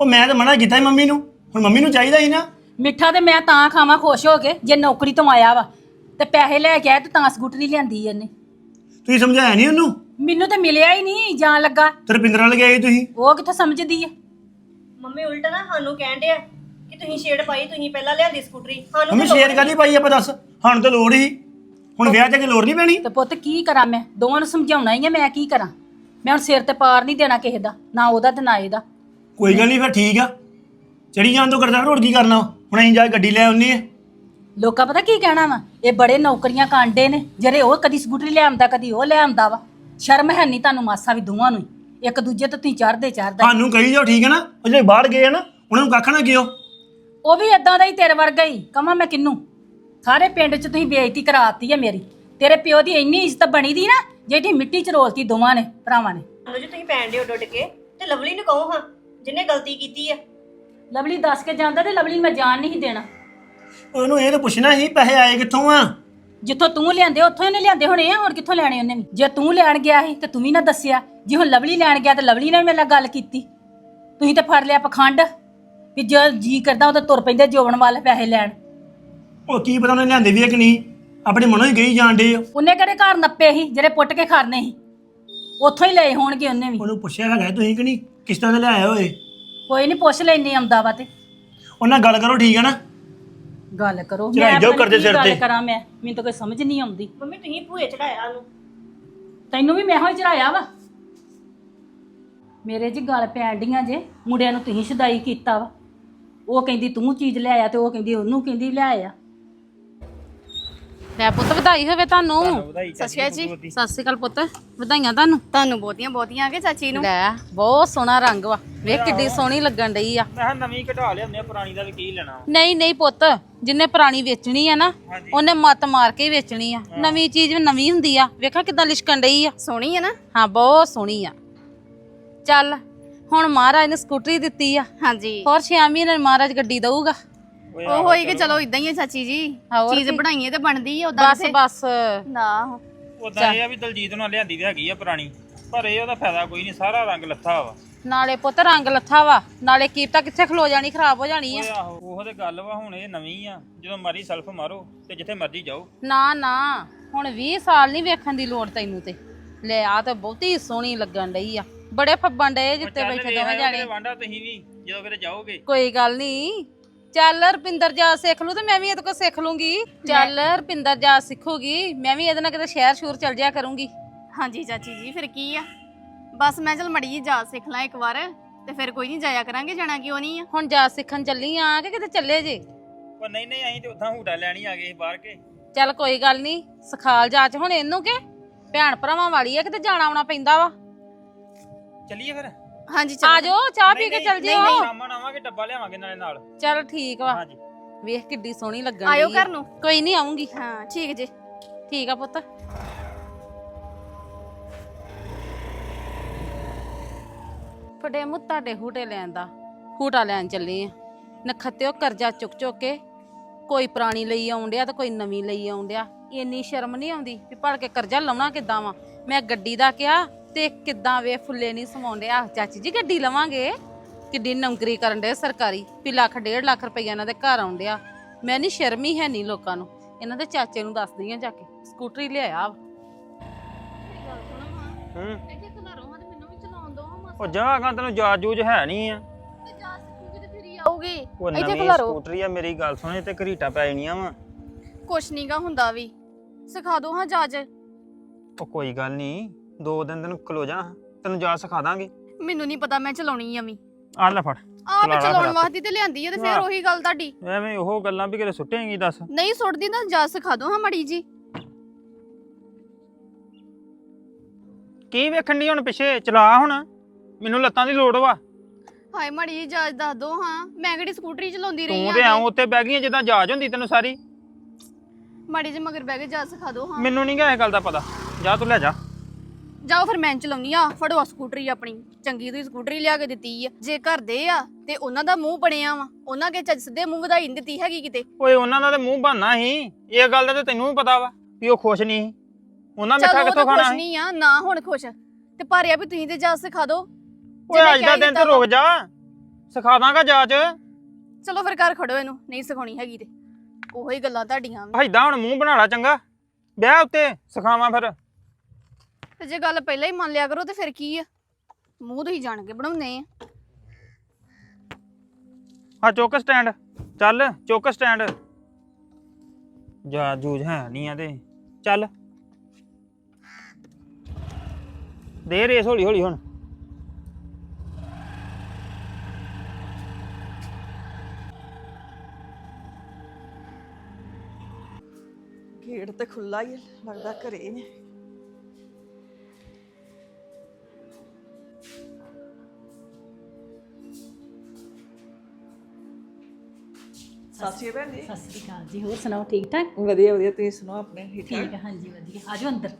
ਉਹ ਮੈਂ ਤਾਂ ਮਨਾ ਕੀਤਾ ਸੀ ਮੰਮੀ ਨੂੰ। ਹੁਣ ਮੰਮੀ ਨੂੰ ਚਾਹੀਦਾ ਸੀ ਨਾ। ਮਿੱਠਾ ਤੇ ਮੈਂ ਤਾਂ ਖਾਵਾਂ ਖੁਸ਼ ਹੋ ਕੇ ਜੇ ਨੌਕਰੀ ਤੋਂ ਆਇਆ ਵਾ। ਤੇ ਪੈਸੇ ਲੈ ਕੇ ਆਇਆ ਤੇ ਤਾਂ ਸਕੂਟਰੀ ਲਿਆਂਦੀ ਇਹਨੇ ਤੁਸੀਂ ਸਮਝਾਇਆ ਨਹੀਂ ਉਹਨੂੰ? ਮੈਨੂੰ ਤਾਂ ਮਿਲਿਆ ਹੀ ਨਹੀਂ ਜਾਣ ਲੱਗਾ। ਤੇ ਰੁਪਿੰਦਰ ਨਾਲ ਗਏ ਤੁਸੀਂ? ਉਹ ਕਿੱਥੋਂ ਸਮਝਦੀ ਹੈ? ਮੰਮੀ ਉਲਟਾ ਨਾ ਸਾਨੂੰ ਕਹਿਣ ਡਿਆ। ਕਿ ਤੁਸੀਂ ਛੇੜ ਪਾਈ ਤੁਸੀਂ ਪਹਿਲਾਂ ਲਿਆਂਦੀ ਸਕੂਟਰੀ ਸਾਨੂੰ ਮੰਮੀ ਸ਼ੇਰ ਕਾਦੀ ਪਾਈ ਆਪਾਂ ਦੱਸ? ਸਾਨੂੰ ਤਾਂ ਲੋੜ ਹੀ। ਹੁਣ ਵਿਆਹ ਤੇ ਕਿ ਲੋੜ ਨਹੀਂ ਪੈਣੀ। ਤੇ ਪੁੱਤ ਕੀ ਕਰਾਂ ਮੈਂ? ਦੋਵਾਂ ਨੂੰ ਸਮਝਾਉਣਾ ਹੀ ਹੈ ਮੈਂ ਕੀ ਕਰਾਂ। ਮੈਂ ਹੁਣ ਸਿਰ ਤੇ ਪਾਰ ਨਹੀਂ ਦੇਣਾ ਕਿਸੇ ਦਾ ਨਾ ਉਹਦਾ ਤੇ ਨਾ ਇਹਦਾ। ਕੋਈ ਗੱਲ ਨਹੀਂ ਫਿਰ ਠੀਕ ਆ। ਚੜੀ ਜਾਣ ਤੋਂ ਕਰਦਾ ਹੋਰ ਕੀ ਕਰਨਾ ਹੁਣ ਅਸੀਂ ਜਾ ਕੇ ਗੱਡੀ ਲੈ ਆਉਣੀ ਹੈ ਲੋਕਾਂ ਪਤਾ ਕੀ ਕਹਿਣਾ ਵਾ? ਇਹ ਬੜੇ ਨੌਕਰੀਆਂ ਕਾਂਡੇ ਨੇ। ਜਿਹੜੇ ਉਹ ਕਦੀ ਸਕੂਟਰੀ ਲਿਆਉਂਦਾ ਕਦੀ ਉਹ ਲਿਆਉਂਦਾ ਵਾ। ਸ਼ਰਮ ਹੈ ਨਹੀਂ ਤੁਹਾਨੂੰ ਮਾਸਾ ਵੀ ਦੋਵਾਂ ਨੂੰ ਹੀ। ਇੱਕ ਦੂਜੇ ਤੋਂ ਤੁਸੀਂ ਚੜਦੇ ਚੜਦਾ ਸਾਨੂੰ ਕਹੀ ਜਾਓ ਠੀਕ ਹੈ ਨਾ? ਉਹ ਜਿਹੜੇ ਬਾਹਰ ਗਏ ਆ ਨਾ ਉਹਨਾਂ ਨੂੰ ਕੱਖ ਨਾ ਕਿਓ ਉਹ ਵੀ ਇਦਾਂ ਦਾ ਹੀ ਤੇਰੇ ਵਰਗਾ ਹੀ। ਕਮਾ ਮੈਂ ਕਿੰਨੂੰ ਸਾਰੇ ਪਿੰਡ 'ਚ ਤੁਸੀਂ ਬੇਇੱਜ਼ਤੀ ਕਰਾਤੀ ਹੈ ਮੇਰੀ। ਤੇਰੇ ਪਿਓ ਦੀ ਇੰਨੀ ਇੱਜ਼ਤ ਬਣੀ ਦੀ ਨਾ ਜਿਹੜੀ ਮਿੱਟੀ 'ਚ ਰੋਲਤੀ ਦੋਵਾਂ ਨੇ ਭਰਾਵਾਂ ਨੇ। ਜੇ ਤੁਸੀਂ ਪੈਣ ਦਿਓ ਡੁੱਡ ਕੇ ਤੇ ਲਵਲੀ ਨੂੰ ਕਹੋ ਹਾਂ ਜਿਹਨੇ ਗਲਤੀ ਕੀਤੀ ਆ। ਲਵਲੀ ਦੱਸ ਕੇ ਜਾਂਦਾ ਤੇ ਲਵਲੀ ਨੂੰ ਮੈਂ ਜਾਣ ਨਹੀਂ ਸੀ ਦੇਣਾ। ਉਹਨੂੰ ਇਹ ਤਾਂ ਪੁੱਛਣਾ ਸੀ ਪੈਸੇ ਆਏ ਕਿੱਥੋਂ ਆ? ਜਿੱਥੋਂ ਤੂੰ ਲਿਆਂਦੇ ਉੱਥੋਂ ਇਹਨੇ ਲਿਆਂਦੇ ਹੋਣੇ ਆ ਹੋਰ ਕਿੱਥੋਂ ਲੈਣੇ ਉਹਨੇ ਵੀ? ਜੇ ਤੂੰ ਲੈਣ ਗਿਆ ਸੀ ਤੇ ਤੂੰ ਵੀ ਨਾ ਦੱਸਿਆ। ਜੇ ਹੁਣ ਲਵਲੀ ਲੈਣ ਗਿਆ ਤੇ ਲਵਲੀ ਨੇ ਮੇਰੇ ਨਾਲ ਗੱਲ ਕੀਤੀ। ਤੁਸੀਂ ਤੇ ਫੜ ਲਿਆ ਪਖੰਡ। ਵੀ ਜਦ ਜੀ ਕਰਦਾ ਉਹ ਤਾਂ ਤੁਰ ਪੈਂਦੇ ਜੋਬਣ ਵਾਲੇ ਪੈਸੇ ਲੈਣ। ਉਹ ਕੀ ਪਤਾ ਉਹਨੇ ਲਿਆਂਦੇ ਵੀ ਕਿ ਨਹੀਂ? ਆਪਣੇ ਮਨੋਂ ਹੀ ਗਈ ਜਾਣ ਡੇ ਉਹਨੇ ਕਿਹੜੇ ਘਰ ਨੱਪੇ ਸੀ ਜਿਹੜੇ ਪੁੱਟ ਕੇ ਖਾਣੇ ਸੀ? ਉੱਥੋਂ ਹੀ ਲਏ ਹੋਣਗੇ ਉਹਨੇ ਵੀ। ਉਹਨੂੰ ਪੁੱਛਿਆ ਹੈਗਾ ਤੁਸੀਂ ਕਿ ਨਹੀਂ? ਕਿਸ ਤਰ੍ਹਾਂ ਦੇ ਲਿਆਏ ਹੋਏ ਕੋਈ ਨਹੀਂ ਪੁੱਛ ਲੈਣੀ ਆਉਂਦਾ ਵਾ ਤੇ। ਉਹਨਾਂ ਗੱਲ ਕਰੋ ਠੀਕ ਹੈ ਨਾ? ਗੱਲ ਕਰੋ। ਚੜਾਈ ਮੈਂ ਜਾਓ ਪਤਾ ਨੀ ਕਰਦੇ ਕੀ ਸਿਰ ਗੱਲ ਤੇ। ਕਰਾਂ ਮੈਂ। ਮੈਨੂੰ ਤਾਂ ਕੋਈ ਸਮਝ ਨਹੀਂ ਆਉਂਦੀ। ਮੰਮੀ ਤੁਸੀਂ ਭੂਏ ਚੜਾਇਆ ਉਹਨੂੰ। ਤੈਨੂੰ ਵੀ ਮੈਂ ਹੋਈ ਚੜਾਇਆ ਵਾ। ਮੇਰੇ ਜੀ ਗੱਲ ਪੈਣ ਡੀਆਂ ਜੇ ਮੁੰਡਿਆਂ ਨੂੰ ਤੁਸੀਂ ਸ਼ਦਾਈ ਕੀਤਾ ਵਾ। ਉਹ ਕਹਿੰਦੀ ਤੂੰ ਚੀਜ਼ ਲੈ ਆਇਆ ਤੇ ਉਹ ਕਹਿੰਦੀ ਉਹਨੂੰ ਕਹਿੰਦੀ ਲੈ ਆਇਆ ਲੈ ਪੁੱਤ ਵਧਾਈ ਹੋਵੇ ਤੁਹਾਨੂੰ। ਸਤਿ ਸ਼੍ਰੀ ਅਕਾਲ ਜੀ। ਸਤਿ ਸ਼੍ਰੀ ਅਕਾਲ ਪੁੱਤ ਵਧਾਈਆਂ ਤੁਹਾਨੂੰ। ਤੁਹਾਨੂੰ ਬਹੁਤੀਆਂ ਬਹੁਤੀਆਂ ਕਿ ਚਾਚੀ ਨੂੰ। ਲੈ ਬਹੁਤ ਸੋਹਣਾ ਰੰਗ ਵਾ। ਵੇਖ ਕਿੱਡੀ ਸੋਹਣੀ ਲੱਗਣ ਡਈ ਆ। ਮੈਂ ਨਵੀਂ ਘਟਾ ਲਿਆਉਂਦੇ ਆ ਪੁਰਾਣੀ ਦਾ ਵੀ ਕੀ ਲੈਣਾ। ਨਹੀਂ ਨਹੀਂ ਪੁੱਤ ਜਿੰਨੇ ਪੁਰਾਣੀ ਵੇਚਣੀ ਆ ਨਾ ਉਹਨੇ ਮੱਤ ਮਾਰ ਕੇ ਵੇਚਣੀ ਆ। ਨਵੀਂ ਚੀਜ਼ ਵੀ ਨਵੀਂ ਹੁੰਦੀ ਆ। ਵੇਖਾ ਕਿਦਾਂ ਲਿਸ਼ਕਣ ਡਈ ਆ। ਸੋਹਣੀ ਹੈ ਨਾ। ਹਾਂ ਬਹੁਤ ਸੋਹਣੀ ਆ। ਚੱਲ ਹੁਣ ਮਹਾਰਾਜ ਨੇ ਸਕੂਟਰੀ ਦਿੱਤੀ ਆ। ਹਾਂਜੀ। ਹੋਰ 6 ਮਹੀਨੇ ਮਹਾਰਾਜ ਗੱਡੀ ਦਊਗਾ। ਉਹ ਹੋਈ ਕਿ ਚਲੋ। ਇਦਾਂ ਹੀ ਹੈ ਚਾਚੀ ਜੀ। ਹੋਰ ਚੀਜ਼ ਬਣਾਈਏ ਤੇ ਬਣਦੀ ਹੈ ਉਦਾਂ ਬਸ ਬਸ। ਨਾ। ਉਦਾਂ ਇਹ ਆ ਵੀ ਦਲਜੀਤ ਨਾਲ ਲਿਆਂਦੀ ਤੇ ਹੈਗੀ ਆ ਪੁਰਾਣੀ। ਪਰ ਇਹ ਉਹਦਾ ਫਾਇਦਾ ਕੋਈ ਨਹੀਂ ਸਾਰਾ ਰੰਗ ਲੱਥਾ ਵਾ। ਨਾਲੇ ਪੁੱਤ ਰੰਗ ਲੱਥਾ ਵਾ। ਨਾਲੇ ਕੀਪਤਾ ਕਿੱਥੇ ਖਲੋ ਜਾਣੀ ਖਰਾਬ ਹੋ ਜਾਣੀ ਆ। ਓਏ ਆਹੋ ਉਹ ਤੇ ਗੱਲ ਵਾ ਹੁਣ ਇਹ ਨਵੀਂ ਆ। ਜਦੋਂ ਮਰਜ਼ੀ ਸੈਲਫ ਮਾਰੋ ਤੇ ਜਿੱਥੇ ਮਰਜ਼ੀ ਜਾਓ। ਨਾ ਨਾ। ਹੁਣ 20 ਸਾਲ ਨਹੀਂ ਵੇਖਣ ਦੀ ਲੋੜ ਤੈਨੂੰ ਤੇ। ਲੈ ਆ ਤਾਂ ਬਹੁਤੀ ਸੋਹਣੀ ਲੱਗਣ ਡਈ ਆ। ਬੜੇ ਫੱਬਣ ਡਏ ਜਿੱਤੇ ਬੈਠੇ ਦੋਵੇਂ ਜਾਣੇ। ਵਾਂਡਾ ਤੁਸੀਂ ਵੀ ਜਦੋਂ ਕਿਤੇ ਜਾਓਗੇ। ਕੋਈ ਗੱਲ ਨਹੀਂ। ਚੱਲ ਰਪਿੰਦਰ ਜਾ ਸਿੱਖ ਲੂ ਤੇ ਮੈਂ ਵੀ ਇਹਦੇ ਕੋਲ ਸਿੱਖ ਲੂੰਗੀ ਚੱਲ ਰਪਿੰਦਰ ਜਾ ਸਿੱਖੂਗੀ ਮੈਂ ਵੀ ਇਹਦੇ ਨਾਲ ਕਿਤੇ ਸ਼ਹਿਰ ਸ਼ੂਰ ਚਲ ਜਾਇਆ ਕਰੂੰਗੀ। ਹਾਂਜੀ ਚਾਚੀ ਜੀ ਫਿਰ ਕੀ ਆ? ਬਸ ਮੈਂ ਚਲ ਮੜੀ ਜੀ ਸਿੱਖ ਲਾਂ ਇੱਕ ਵਾਰ ਤੇ ਫਿਰ ਕੋਈ ਨਹੀਂ ਜਾਇਆ ਕਰਾਂਗੇ ਜਾਣਾ ਕਿਉਂ ਨਹੀਂ ਆ? ਹੁਣ ਜਾ ਸਿੱਖਣ ਚੱਲੀ ਆ ਕਿ ਕਿਤੇ ਚੱਲੇ ਜੇ? ਪਰ ਨਹੀਂ ਨਹੀਂ ਅਸੀਂ ਤੇ ਉਦਾਂ ਹੂਟਾ ਲੈਣੀ ਆ ਗਏ ਸੀ ਬਾਹਰ ਕੇ। ਚੱਲ ਕੋਈ ਗੱਲ ਨਹੀਂ ਸਖਾਲ ਜਾ ਚ ਹੁਣ ਇਹਨੂੰ ਕਿ। ਭੈਣ ਭਰਾਵਾਂ ਵਾਲੀ ਆ ਕਿਤੇ ਜਾਣਾ ਆਉਣਾ ਪੈਂਦਾ ਵਾ। ਚੱਲੀਏ ਫਿਰ? ਹਾਂਜੀ ਆ ਚਲੋ ਜਾਓ ਚਾਹ ਪੀ ਕੇ ਚੱਲ ਜਿਓ। ਸ਼ਾਮਾਂ ਨੂੰ ਆਵਾਂਗੇ ਡੱਬਾ ਲਿਆਵਾਂਗੇ ਨਾਲੇ ਨਾਲ। ਚੱਲ ਠੀਕ ਵਾ। ਹਾਂਜੀ। ਵੇਖ ਕਿੱਡੀ ਸੋਹਣੀ ਲੱਗਣ ਆਇਓ ਡਈ ਆ। ਘਰ ਨੂੰ। ਕੋਈ ਨਹੀਂ ਆਉਂਗੀ। ਹਾਂ ਠੀਕ ਜੀ। ਠੀਕ ਆ ਪੁੱਤ। ਫੜੇ ਮੂੰਹ ਤੁਹਾਡੇ ਹੂਟੇ ਲੈਣ ਦਾ। ਹੂਟਾ ਲੈਣ ਚੱਲੇ ਆ। ਨਖੱਤਿਓ ਕਰਜ਼ਾ ਚੁੱਕ ਚੁੱਕ ਕੇ ਕੋਈ ਪੁਰਾਣੀ ਲਈ ਆਉਂਦਿਆ ਤੇ ਕੋਈ ਨਵੀਂ ਲਈ ਆਉਂਦਿਆ ਇੰਨੀ ਸ਼ਰਮ ਨਹੀਂ ਆਉਂਦੀ ਵੀ ਭੜ ਕੇ ਕਰਜ਼ਾ ਲਾਉਣਾ ਕਿੱਦਾਂ ਵਾ? ਮੈਂ ਗੱਡੀ ਦਾ ਕਿਹਾ ਤੇ ਕਿੱਦਾਂ ਵੇ ਫੁੱਲੇ ਨਹੀਂ ਸਮਾਉਂਦਿਆ ਚਾਚੀ ਜੀ ਗੱਡੀ ਲਵਾਂਗੇ। ਕਿੱਡੀ ਨੌਕਰੀ ਕਰਨ ਦੇ ਸਰਕਾਰੀ। ਵੀ ਲੱਖ ਡੇਢ ਲੱਖ ਰੁਪਈਆ ਇਹਨਾਂ ਦੇ ਘਰ ਆਉਂਦਿਆ ਮੈਂ ਨਹੀਂ ਸ਼ਰਮ ਹੀ ਹੈ ਨਹੀਂ ਲੋਕਾਂ ਨੂੰ। ਇਹਨਾਂ ਦੇ ਚਾਚੇ ਨੂੰ ਦੱਸਦੀ ਆ ਜਾ ਕੇ। ਸਕੂਟਰੀ ਲਿਆਇਆ। ਹੂੰ। ਇੱਥੇ ਹਾਂ ਤੇ ਮੈਨੂੰ ਵੀ ਚਲਾਉਣ ਦੋ ਹਾਂ ਉਹ ਜਾਗਾ ਤੈਨੂੰ ਜਾਜ ਜੂਜ ਹੈ ਨਹੀਂ ਆ। ਤੇ ਜਾ ਸਿੱਖੂਗੀ ਤੇ ਫਿਰ ਹੀ ਆਊਗੀ। ਉਹ ਇੱਥੇ ਨਵੀਂ ਘਲਾਰੋ ਸਕੂਟਰੀ ਆ ਮੇਰੀ ਗੱਲ ਸੁਣੇ ਤੇ ਘਰੀਟਾ ਪੈ ਜਾਣੀਆਂ ਵਾ। ਕੁਛ ਨਹੀਂਗਾ ਹੁੰਦਾ ਵੀ। ਸਿਖਾ ਦੋ ਹਾਂ ਜਾਜ। ਉਹ ਕੋਈ ਗੱਲ ਨਹੀਂ ਦੋ ਦਿਨ ਤੈਨੂੰ ਖਲੋ ਜਾ ਤੈਨੂੰ ਜਾ ਸਿਖਾ ਦਾਂਗੇ। ਮੈਨੂੰ ਨਹੀਂ ਪਤਾ ਮੈਂ ਚਲਾਉਣੀ ਆ ਵੀ। ਆ ਲੈ ਫੜ। ਆ ਮੈਂ ਚਲਾ ਲਾ ਚਲਾਉਣ ਫਿਰ ਵਾਸਤੇ ਤੇ ਲਿਆਂਦੀ ਆ ਤੇ ਫਿਰ ਹਾਂ। ਉਹੀ ਗੱਲ ਤੁਹਾਡੀ। ਐਵੇਂ ਉਹ ਗੱਲਾਂ ਵੀ ਕਿਤੇ ਸੁੱਟੇਂਗੀ ਦੱਸ। ਨਹੀਂ ਸੁੱਟਦੀ ਤਾਂ ਜਾ ਸਿਖਾ ਦੋ ਹਾਂ ਮੜੀ ਜੀ ਕੀ ਵੇਖਣ ਦੀ ਹੁਣ ਪਿੱਛੇ? ਚਲਾ ਹੁਣ। ਮੈਨੂੰ ਲੱਤਾਂ ਦੀ ਲੋੜ ਵਾ। ਹਾਏ ਮੜੀ ਜੀ ਜਾਜ ਦੱਸ ਦੋ ਹਾਂ। ਮੈਂ ਕਿਹੜੀ ਸਕੂਟਰੀ ਚਲਾਉਂਦੀ ਰਹੀ ਤੂੰ ਤੇ ਆ ਆਉਂ ਉੱਤੇ ਬਹਿ ਗਈਆਂ ਜਿੱਦਾਂ ਜਾਜ ਹੁੰਦੀ ਤੈਨੂੰ ਸਾਰੀ। ਮੜੀ ਜੀ ਮਗਰ ਬਹਿ ਕੇ ਜਾ ਸਿਖਾ ਦੋ ਹਾਂ। ਮੈਨੂੰ ਨਹੀਂ ਗਾ ਇਹ ਗੱਲ ਦਾ ਪਤਾ। ਜਾ ਤੂੰ ਲੈ ਜਾ। ਜਾਓ ਫਿਰ ਮੈਂ ਚਲਾਉਣੀ ਆ ਫੜੋ ਆਹ ਸਕੂਟਰੀ ਆਪਣੀ। ਚੰਗੀ ਤੁਸੀਂ ਸਕੂਟਰੀ ਲਿਆ ਕੇ ਦਿੱਤੀ ਆ। ਜੇ ਘਰ ਦੇ ਆ ਤੇ ਉਹਨਾਂ ਦਾ ਮੂੰਹ ਬਣਿਆ ਵਾ। ਉਹਨਾਂ ਕੇ ਚੱਜ ਸਿੱਧੇ ਮੂੰਹ ਵਧਾਈ ਨਹੀਂ ਦਿੱਤੀ ਹੈਗੀ ਕਿਤੇ। ਓਏ ਉਹਨਾਂ ਦਾ ਤੇ ਮੂੰਹ ਬਹਾਨਾ ਸੀ। ਇਹ ਗੱਲ ਦਾ ਤੇ ਤੈਨੂੰ ਵੀ ਪਤਾ ਵਾ ਵੀ ਉਹ ਖੁਸ਼ ਨਹੀਂ ਸੀ। ਉਹਨਾਂ ਮਿੱਠਾ ਚਲੋ ਉਹ ਕਿੱਥੋਂ ਤਾਂ ਖਾਣਾ ਖੁਸ਼ ਸੀ? ਨਹੀਂ ਆ ਨਾ ਹੁਣ ਖੁਸ਼। ਤੇ ਪਰ ਇਹ ਆ ਵੀ ਤੁਸੀਂ ਤੇ ਜਾ ਸਿਖਾ ਦੋ। ਓਏ ਅੱਜ ਦਾ ਦਿਨ ਤੇ ਰੁਕ ਜਾ। ਸਿਖਾ ਦਾਂਗਾ ਜਾਚ ਚਲੋ ਫਿਰ ਘਰ ਖੜੋ ਇਹਨੂੰ ਨਹੀਂ ਸਿਖਾਉਣੀ ਹੈਗੀ ਤੇ। ਉਹੋ ਹੀ ਗੱਲਾਂ ਤੁਹਾਡੀਆਂ ਵੀ। ਐਦਾਂ ਹੁਣ ਮੂੰਹ ਬਣਾ ਲਾ ਚੰਗਾ। ਵਿਆਹ ਉੱਤੇ ਸਿਖਾਵਾਂ ਫਿਰ। ਤੇ ਜੇ ਗੱਲ ਪਹਿਲਾਂ ਹੀ ਮੰਨ ਲਿਆ ਕਰੋ ਤੇ ਫਿਰ ਕੀ ਆ? ਮੂੰਹ ਤੁਸੀਂ ਜਾਣ ਕੇ ਬਣਾਉਂਦੇ ਆ। ਆ ਚੁੱਕ ਸਟੈਂਡ। ਚੱਲ ਚੁੱਕ ਸਟੈਂਡ। ਜਾ ਜੂਜ ਹੈ ਨਹੀਂ ਆ ਤੇ। ਚੱਲ। ਦੇ ਰੇਸ ਹੌਲੀ ਹੌਲੀ ਹੁਣ। ਗੇਟ ਤੇ ਖੁੱਲਾ ਹੀ ਹੈ, ਲੱਗਦਾ ਘਰੇ ਨੇ ਸ਼੍ਰੀ ਅਕਾਲ ਜੀ। ਸਤਿ ਸ੍ਰੀ ਅਕਾਲ ਜੀ ਹੋਰ ਸੁਣਾਓ ਠੀਕ ਠਾਕ? ਵਧੀਆ ਵਧੀਆ ਤੁਸੀਂ ਸੁਣਾਓ ਆਪਣੇ ਠੀਕ ਠਾਕ? ਠੀਕ ਹੈ ਹਾਂਜੀ ਵਧੀਆ। ਆਜੋ ਅੰਦਰ।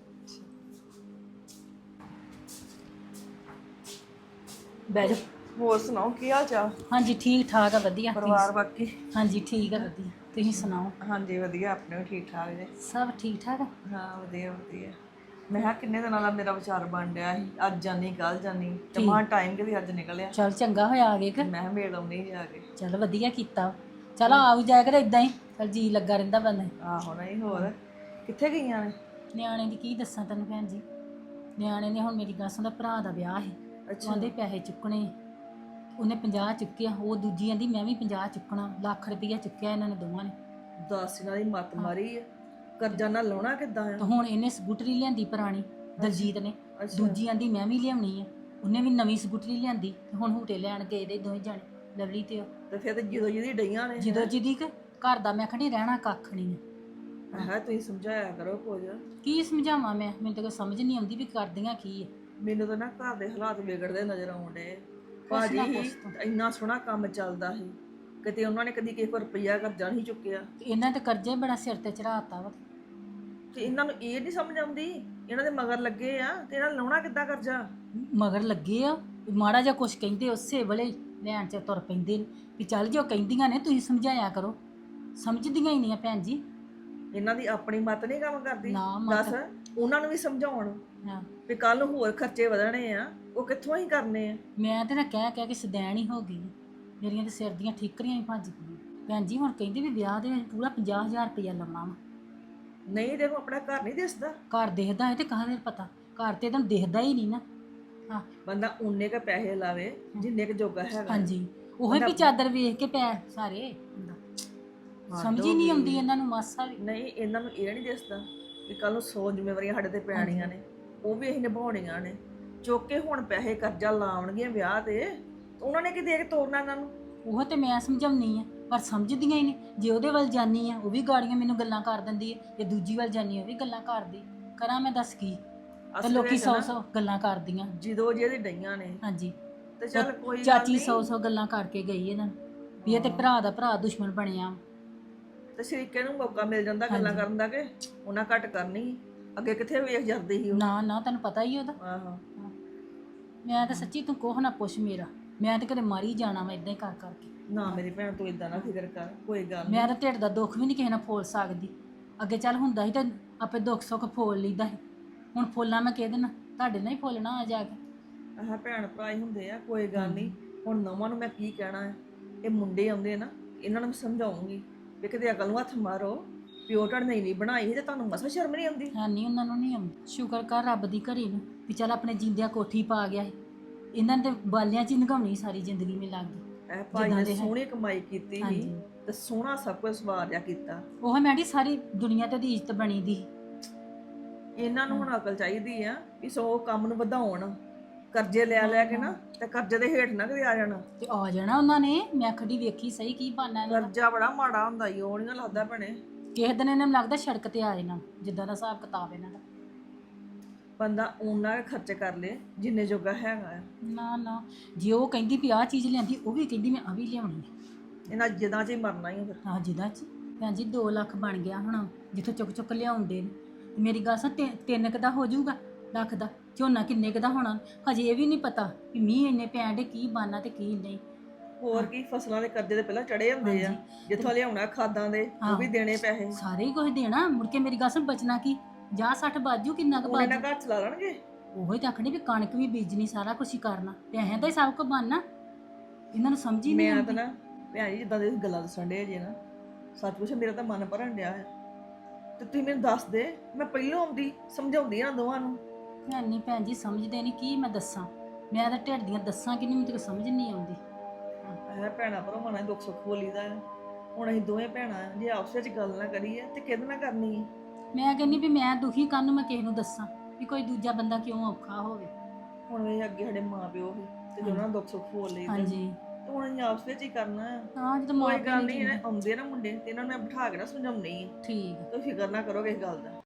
ਬਹਿ ਜਾਓ। ਹੋਰ ਸੁਣਾਓ ਕੀ ਹਾਲ ਚਾਲ? ਹਾਂਜੀ ਠੀਕ ਠਾਕ ਆ ਵਧੀਆ। ਤੁਸੀਂ- ਪਰਿਵਾਰ ਬਾਕੀ? ਹਾਂਜੀ ਠੀਕ ਆ ਵਧੀਆ। ਤੁਸੀਂ ਸੁਣਾਓ? ਹਾਂਜੀ ਵਧੀਆ ਆਪਣੇ ਵੀ ਠੀਕ ਠਾਕ ਜੀ। ਸਭ ਠੀਕ ਠਾਕ ਆ? ਹਾਂ ਵਧੀਆ ਵਧੀਆ। ਮੈਂ ਕਿਹਾ ਕਿੰਨੇ ਦਿਨਾਂ ਦਾ ਮੇਰਾ ਵਿਚਾਰ ਬਣ ਰਿਹਾ ਸੀ ਅੱਜ ਜਾਨੀ ਕੱਲ ਜਾਨੀ। ਤੇ ਮਾਂ ਟਾਈਮ ਕਿਤੇ ਅੱਜ ਨਿਕਲਿਆ। ਚੱਲ ਚੰਗਾ ਹੋਇਆ ਆ ਗਏ ਕਿ ਮੈਂ ਕਿਹਾ ਮੇਲ ਆਉਣੀ ਜਾ ਕੇ। ਚੱਲ ਵਧੀਆ ਕੀਤਾ। ਚਲ ਆਉ ਜਾਇਆ ਕਰ ਇਦਾਂ ਹੀ ਚੱਲ ਜੀ ਲੱਗਾ ਰਹਿੰਦਾ ਬੰਦੇ ਆਹੋ ਨਹੀਂ ਹੋਰ। ਕਿੱਥੇ ਗਈਆਂ ਨੇ? ਨਿਆਣੇ ਦੀ ਕੀ ਦੱਸਾਂ ਤੈਨੂੰ ਭੈਣ ਜੀ? ਨਿਆਣੇ ਨੇ ਹੁਣ ਮੇਰੀ ਗੱਸਾਂ ਦਾ ਭਰਾ ਦਾ ਵਿਆਹ ਹੈ ਉਹਦੇ ਪੈਸੇ ਚੁੱਕਣੇ ਉਹਨੇ 50 ਚੁੱਕਿਆ ਉਹ ਦੂਜੀ ਆਂਦੀ ਮੈਂ ਵੀ 50 ਚੁੱਕਣਾ ਲੱਖ ਰੁਪਈਆ ਚੁੱਕਿਆ ਇਹਨਾਂ ਨੇ ਦੋਵਾਂ ਨੇ। 10 ਦਿਨਾਂ ਦੀ ਮੱਤ ਮਾਰੀ ਆ। ਕਰਜ਼ਾ ਨਾ ਲਾਉਣਾ ਕਿੱਦਾਂ ਤੇ ਆ ਹੁਣ ਇਹਨੇ ਸਕੂਟਰੀ ਲਿਆਂਦੀ ਪੁਰਾਣੀ ਦਲਜੀਤ ਨੇ। ਅੱਛਾ। ਦੂਜੀ ਆਂਦੀ ਮੈਂ ਵੀ ਲਿਆਉਣੀ ਆ। ਉਹਨੇ ਵੀ ਨਵੀਂ ਸਕੂਟਰੀ ਲਿਆਂਦੀ ਤੇ ਹੁਣ ਹੂਟੇ ਲੈਣ ਗਏ ਦੇ ਦੋਵੇਂ ਜਾਣੇ। ਲਵਲੀ ਤੇ ਉਹ। ਤੇ ਫਿਰ ਤੇ ਜਦੋਂ ਜਿਹਦੀ ਡਈਆਂ ਨੇ ਜਦੋਂ ਜਿਹਦੀ ਕਿ ਘਰ ਦਾ ਮੈਂ ਖਣੀ ਰਹਿਣਾ ਕੱਖ ਨਹੀਂ ਹੈ ਤੁਸੀਂ ਸਮਝਾਇਆ ਕਰੋ ਕੁਝ। ਕੀ ਸਮਝਾਵਾਂ ਮੈਂ? ਮੈਨੂੰ ਤਾਂ ਕੋਈ ਸਮਝ ਨਹੀਂ ਆਉਂਦੀ ਵੀ ਕਰਦੀਆਂ ਕੀ ਹੈ ਮੈਨੂੰ ਤਾਂ ਨਾ ਘਰ ਦੇ ਹਾਲਾਤ ਵਿਗੜਦੇ ਨਜ਼ਰ ਆਉਂਦੇ ਕੁਛ ਭਾਜੀ ਕੁਛ ਤਾਂ। ਇੰਨਾ ਸੋਹਣਾ ਕੰਮ ਚੱਲਦਾ ਸੀ। ਕਿਤੇ ਉਹਨਾਂ ਨੇ ਕਦੀ ਕਿਸੇ ਕੋਲ ਰੁਪਈਆ ਕਰਜ਼ਾ ਨਹੀਂ ਚੁੱਕਿਆ। ਤੇ ਇਹਨਾਂ ਤੇ ਕਰਜ਼ਾ ਹੀ ਬੜਾ ਸਿਰ ਤੇ ਚੜਾਤਾ ਵਾ। ਤੇ ਇਹਨਾਂ ਨੂੰ ਇਹ ਨਹੀਂ ਸਮਝ ਆਉਂਦੀ ਇਹਨਾਂ ਦੇ ਮਗਰ ਲੱਗੇ ਆ ਤੇ ਇਹਨਾਂ ਲਾਉਣਾ ਕਿੱਦਾਂ ਕਰਜ਼ਾ? ਮਗਰ ਲੱਗੇ ਆ ਵੀ ਮਾੜਾ ਜਿਹਾ ਕੁਝ ਕਹਿੰਦੇ ਉਸੇ ਵੇਲੇ ਹੀ। ਲੈਣ ਚ ਤੁਰ ਪੈਂਦੇ ਨੇ। ਵੀ ਚੱਲ ਜੋ ਕਹਿੰਦੀਆਂ ਨੇ ਤੁਸੀਂ ਸਮਝਾਇਆ ਕਰੋ। ਸਮਝਦੀਆਂ ਹੀ ਨਹੀਂ ਆ ਭੈਣ ਜੀ। ਇਹਨਾਂ ਦੀ ਆਪਣੀ ਮਤ ਨਹੀਂ ਕੰਮ ਕਰਦੀ। ਨਾ ਮੱਤ। ਦੱਸ ਉਹਨਾਂ ਨੂੰ ਵੀ ਸਮਝਾਉਣ। ਹਾਂ। ਵੀ ਕੱਲ ਨੂੰ ਹੋਰ ਖਰਚੇ ਵਧਣੇ ਆ। ਉਹ ਕਿੱਥੋਂ ਹੀ ਕਰਨੇ ਆ। ਮੈਂ ਤੇ ਨਾ ਕਹਿ ਕਹਿ ਕੇ ਸਦੈਣ ਹੀ ਹੋ ਗਈ ਮੇਰੀਆਂ ਤੇ ਸਿਰ ਦੀਆਂ ਠੀਕਰੀਆਂ ਹੀ ਭੱਜ ਗਈਆਂ। ਭੈਣ ਜੀ ਹੁਣ ਕਹਿੰਦੇ ਵੀ ਵਿਆਹ ਦੇ ਵਿੱਚ ਪੂਰਾ 50000 ਰੁਪਇਆ ਵਾ। ਨਹੀਂ ਦੇਖੋ ਆਪਣਾ ਘਰ ਨਹੀਂ ਦਿਸਦਾ। ਘਰ ਦੇਖਦਾ ਹੈ ਤੇ ਕਾਹਦੇ ਪਤਾ। ਘਰ ਤੇ ਤੁਹਾਨੂੰ ਦਿਖਦਾ ਹੀ ਨਹੀਂ ਨਾ। ਹਾਂ। ਬੰਦਾ ਉਨੇ ਕ ਪੈਸੇ ਲਾਵੇ ਜਿੰਨੇ ਕ ਜੋਗਾ ਹੈਗਾ। ਹਾਂਜੀ। ਉਹ ਵੀ ਚਾਦਰ ਵੇਖ ਕੇ ਪੈ ਸਾਰੇ। ਸਮਝ ਹੀ ਨਹੀਂ ਆਉਂਦੀ ਇਹਨਾਂ ਨੂੰ ਮਾਸਾ ਵੀ। ਨਹੀਂ ਇਹਨਾਂ ਨੂੰ ਇਹ ਨਹੀਂ ਦਿਸਦਾ ਕਿ ਕੱਲ ਨੂੰ 100 ਜ਼ਿੰਮੇਵਾਰੀਆਂ ਸਾਡੇ ਤੇ ਪੈਣੀਆਂ ਨੇ। ਉਹ ਵੀ ਅਸੀਂ ਨਿਭਾਉਣੀਆਂ ਨੇ। ਚੁੱਕ ਕੇ ਹੁਣ ਪੈਸੇ ਕਰਜ਼ਾ ਲਾਉਣਗੇ ਵਿਆਹ ਤੇ ਉਹਨਾਂ ਨੇ ਕੀ ਦੇ ਕੇ ਤੋਰਨਾ ਇਹਨਾਂ ਨੂੰ? ਉਹ ਤੇ ਮੈਂ ਸਮਝਾਉਣੀ ਆ ਪਰ ਸਮਝਦੀਆਂ ਹੀ ਨਹੀਂ। ਜੇ ਉਹਦੇ ਵੱਲ ਜਾਨੀ ਆ ਉਹ ਵੀ ਗਾੜੀਆਂ ਮੈਨੂੰ ਗੱਲਾਂ ਕਰ ਦਿੰਦੀ ਹੈ ਜੇ ਦੂਜੀ ਵੱਲ ਜਾਨੀ ਆ ਉਹ ਵੀ ਗੱਲਾਂ ਕਰਦੀ। ਕਰਾਂ ਮੈਂ ਦੱਸ ਕੀ? ਤੇ ਅਸਲ ਲੋਕੀ ਵਿੱਚ ਸੌ ਨਾ, ਸੌ ਗੱਲਾਂ ਕਰਦੀਆਂ। ਜਦੋਂ ਜਿਹਦੀ ਡਈਆਂ ਨੇ। ਹਾਂਜੀ। ਤੇ ਚੱਲ ਕੋਈ ਗੱਲ ਚਾਚੀ ਨਹੀਂ। ਸੌ ਸੌ ਗੱਲਾਂ ਕਰਕੇ ਗਈ ਇਹਨਾਂ ਨੂੰ ਵੀ ਇਹ ਤੇ ਭਰਾ ਦਾ ਭਰਾ ਦੁਸ਼ਮਣ ਬਣਿਆ। ਤੇ ਸ਼ਰੀਕੇ ਨੂੰ ਮੌਕਾ ਮਿਲ ਜਾਂਦਾ ਗੱਲਾਂ ਹਾਂਜੀ। ਕਰਨ ਦਾ ਕਿ ਉਹਨਾਂ ਘੱਟ ਕਰਨੀ ਅੱਗੇ ਕਿੱਥੇ ਵੇਖ ਜਾਂਦੀ ਸੀ ਉਹ। ਨਾ ਨਾ ਤੈਨੂੰ ਪਤਾ ਹੀ ਉਹਦਾ। ਆਹੋ। ਮੈਂ ਤਾਂ ਸੱਚੀ ਤੂੰ ਕੋਹ ਨਾ ਪੁੱਛ ਮੇਰਾ। ਮੈਂ ਤਾਂ ਕਦੇ ਮਾਰੀ ਜਾਣਾ ਮੈਂ ਇਦਾਂ ਹੀ ਕਰ ਕਰਕੇ। ਨਾ ਮੇਰੀ ਭੈਣ ਤੂੰ ਇਦਾਂ ਨਾ ਫਿਕਰ ਕਰ ਕੋਈ ਗੱਲ ਮੈਂ ਤਾਂ ਢਿੱਡ ਦਾ ਦੁੱਖ ਵੀ ਨਹੀਂ ਕਿਸੇ ਨਾਲ ਫੋਲ ਸਕਦੀ। ਅੱਗੇ ਚੱਲ ਹੁੰਦਾ ਸੀ ਤਾਂ ਆਪੇ ਦੁੱਖ ਸੁੱਖ ਫੋਲ ਲਈਦਾ ਸੀ। ਹੁਣ ਫੋਲਾਂ ਮੈਂ ਕਿਹ ਦੇਣਾ ਤੁਹਾਡੇ ਨਾਲ ਹੀ ਫੋਲਣਾ ਆ ਜਾ ਕੇ। ਆਹ ਭੈਣ ਭਰਾ ਹੀ ਹੁੰਦੇ ਆ ਕੋਈ ਗੱਲ ਨਹੀਂ ਹੁਣ ਨਵਾਂ ਨੂੰ ਮੈਂ ਕੀ ਕਹਿਣਾ ਹੈ? ਇਹ ਮੁੰਡੇ ਆਉਂਦੇ ਨਾ ਇਹਨਾਂ ਨੂੰ ਮੈਂ ਸਮਝਾਉਂਗੀ ਵੀ ਕਿਤੇ ਅਕਲ ਨੂੰ ਹੱਥ ਮਾਰੋ ਪਿਓ ਤੁਹਾਡੇ ਨੇ ਨਹੀਂ ਬਣਾਈ ਸੀ ਤੇ ਤੁਹਾਨੂੰ ਮਸਾ ਸ਼ਰਮ ਨਹੀਂ ਆਉਂਦੀ? ਹੈ ਨਹੀਂ ਉਹਨਾਂ ਨੂੰ ਨਹੀਂ ਆਉਂਦੀ। ਸ਼ੁਕਰ ਕਰ ਰੱਬ ਦੀ ਘੜੀ ਨੂੰ ਵੀ ਚੱਲ ਆਪਣੇ ਜਿੰਦਿਆਂ ਕੋਠੀ ਪਾ ਗਿਆ ਸੀ। ਇਹਨਾਂ ਦੇ ਬਾਲਿਆਂ 'ਚ ਹੀ ਨਿਗਾਉਣੀ ਸਾਰੀ ਜ਼ਿੰਦਗੀ ਮੇ ਲੱਗ ਗਈ ਇਹ ਭਾਈ ਜਿੱਦਾਂ ਨੇ ਦੇ ਹੈ। ਸੋਹਣੀ ਕਮਾਈ ਕੀਤੀ ਸੀ ਹਾਂਜੀ। ਤੇ ਸੋਹਣਾ ਸਭ ਕੁਝ ਸਵਾਰਿਆ ਕੀਤਾ। ਉਹ ਮੈਡੀ ਸਾਰੀ ਦੁਨੀਆ ਤੇ ਦੀ ਇੱਜ਼ਤ ਬਣੀ ਦੀ ਸੀ। ਇਹਨਾਂ ਨੂੰ ਹੁਣ ਅਕਲ ਚਾਹੀਦੀ ਆ ਕਿ ਸੋ ਕੰਮ ਨੂੰ ਵਧਾਉਣ ਕਰਜ਼ੇ ਲੈ ਲੈ ਕੇ ਨਾ ਤੇ ਕਰਜ਼ੇ ਦੇ ਹੇਠ ਨਾ ਕਦੇ ਆ ਜਾਣਾ। ਤੇ ਆ ਜਾਣਾ ਉਹਨਾਂ ਨੇ ਮੈਂ ਖੜੀ ਵੇਖੀ ਸਹੀ ਕੀ ਬਾਨਾ ਇਹਨਾਂ ਦਾ। ਕਰਜ਼ਾ ਬੜਾ ਮਾੜਾ ਹੁੰਦਾ ਈ ਉਹ ਨਹੀਂ ਲੱਗਦਾ ਭਣੇ। ਕਿਸੇ ਦਿਨ ਇਹਨਾਂ ਨੂੰ ਲੱਗਦਾ ਸੜਕ ਤੇ ਆ ਜਾਣਾ ਜਿੱਦਾਂ ਦਾ ਹਿਸਾਬ ਕਿਤਾਬ ਇਹਨਾਂ ਦਾ। ਬੰਦਾ ਉਹਨਾਂ ਖਰਚ ਕਰ ਲੇ ਜਿੰਨੇ ਜੋਗਾ ਹੈਗਾ ਆ। ਨਾ ਨਾ ਜੇ ਉਹ ਕਹਿੰਦੀ ਵੀ ਆਹ ਚੀਜ਼ ਲਿਆਂਦੀ ਉਹ ਵੀ ਕਹਿੰਦੀ ਮੈਂ ਆ ਵੀ ਲਿਆਉਣੀ ਹੈ ਇਹਨਾਂ ਜਿੱਦਾਂ ਚ ਹੀ ਮਰਨਾ ਹੀ ਆ ਫਿਰ। ਹਾਂ ਜਿਹਦਾ ਚ। ਭੈਣ ਜੀ 2 ਲੱਖ ਬਣ ਗਿਆ ਹੁਣ ਜਿੱਥੋਂ ਚੁੱਕ ਚੁੱਕ ਲਿਆਉਂਦੇ ਨੇ। ਮੇਰੀ ਗੱਲ ਸੁਣ ਤਿੰਨ- ਤਿੰਨ ਕੁ ਦਾ ਹੋ ਜਾਊਗਾ ਲੱਖ ਦਾ ਝੋਨਾ ਕਿੰਨੇ ਕੁ ਦਾ ਹੋਣਾ? ਹਜੇ ਇਹ ਵੀ ਨਹੀਂ ਪਤਾ ਕਿ ਮੀਂਹ ਇੰਨੇ ਪੈਣ ਦੇ ਕੀ ਬਾਨਾ ਤੇ ਕੀ ਨਹੀਂ। ਹੋਰ ਕੀ ਫਸਲਾਂ ਦੇ ਕਰਜ਼ੇ ਦੇ ਪਹਿਲਾਂ ਚੜੇ ਹੁੰਦੇ ਆ। ਜਿੱਥੋਂ ਲਿਆਉਣਾ ਖਾਦਾਂ ਦੇ ਉਹ। ਵੀ ਦੇਣੇ ਪੈਸੇ। ਸਾਰੇ ਹੀ ਕੁਝ ਦੇਣਾ ਮੁੜ ਕੇ ਮੇਰੀ ਗੱਲ ਸੁਣ ਬਚਣਾ ਕੀ? ਜਾਂ 60 ਬਾਜੂ ਕਿੰਨਾ ਕੁ ਉਹਨੇ ਬਾਜੂ ਘਰ ਚਲਾ ਲੈਣਗੇ। ਉਹੋ ਤਾਂ ਆਖਣੀ ਵੀ ਕਣਕ ਵੀ ਬੀਜਣੀ ਸਾਰਾ ਕੁਝ ਹੀ ਕਰਨਾ। ਪੈਸਿਆਂ ਦਾ ਹੀ ਸਭ ਕੁਝ ਬਣਨਾ। ਇਹਨਾਂ ਨੂੰ ਸਮਝ ਹੀ ਨਹੀਂ ਮੈਂ ਤਾਂ ਆਉਂਦੀ ਨਾ ਭੈਣ ਜੀ ਜਿੱਦਾਂ ਦੇ ਗੱਲਾਂ ਦੱਸਣ ਦੇ ਜੇ ਨਾ ਸੱਚ ਪੁੱਛ ਮੇਰਾ ਤਾਂ ਮਨ ਭਰਨ ਡਿਆ ਹੈ। ਤੇ ਤੁਸੀਂ ਮੈਨੂੰ ਦੱਸ ਦੇ ਮੈਂ ਪਹਿਲਾਂ ਆਉਂਦੀ ਸਮਝਾਉਂਦੀ ਆ ਦੋਵਾਂ ਨੂੰ। ਮੈਂ ਨਹੀਂ ਭੈਣ ਜੀ ਸਮਝਦੇ ਨਹੀਂ ਕੀ ਮੈਂ ਦੱਸਾਂ? ਮੈਂ ਤਾਂ ਢਿੱਡ ਦੀਆਂ ਦੱਸਾਂ ਕਿ ਨਹੀਂ ਮੈਨੂੰ ਤਾਂ ਸਮਝ ਨਹੀਂ ਆਉਂਦੀ। ਹੈ ਭੈਣਾ ਭਰਾ ਮਨਾਂ ਦੁੱਖ ਸੁੱਖ ਬੋਲੀਦਾ ਹੈ। ਹੁਣ ਅਸੀਂ ਦੋਵੇਂ ਭੈਣਾਂ ਆ, ਜੇ ਆਪਸ ਵਿੱਚ ਗੱਲ ਨਾ ਕਰੀਏ ਤੇ ਕਿਹਦੇ ਨਾਲ ਕਰਨੀ ਹੈ? ਮੈਂ ਕਹਿੰਨੀ ਵੀ ਮੈਂ ਦੁਖੀ ਕੰਨ ਨੂੰ ਮੈਂ ਕਿਸੇ ਨੂੰ ਦੱਸਾਂ ਵੀ ਕੋਈ ਦੂਜਾ ਬੰਦਾ ਕਿਉਂ ਔਖਾ ਹੋਵੇ। ਹੁਣ ਇਹ ਅੱਗੇ ਸਾਡੇ ਮਾਂ ਪਿਓ ਸੀ ਤੇ ਨਾਲ ਦੁੱਖ ਸੁੱਖ ਬੋਲ ਲਈਦਾ ਹਾਂਜੀ। ਹੁਣ ਅਸੀਂ ਆਪਸ ਵਿੱਚ ਹੀ ਕਰਨਾ ਹੈ ਹਾਂ ਜਦੋਂ ਮਾਂ ਕੋਈ ਪਿਓ ਗੱਲ ਨਹੀਂ ਨਹੀਂ ਇਹਨੇ ਆਉਂਦੇ ਨਾ ਮੁੰਡੇ ਤੇ ਇਹਨਾਂ ਨੂੰ ਮੈਂ ਬਿਠਾ ਕੇ ਨਾ ਸਮਝਾਉਣੀ ਹੈ ਠੀਕ। ਤੁਸੀਂ ਫਿਕਰ ਨਾ ਕਰੋ ਇਸ ਗੱਲ ਦਾ।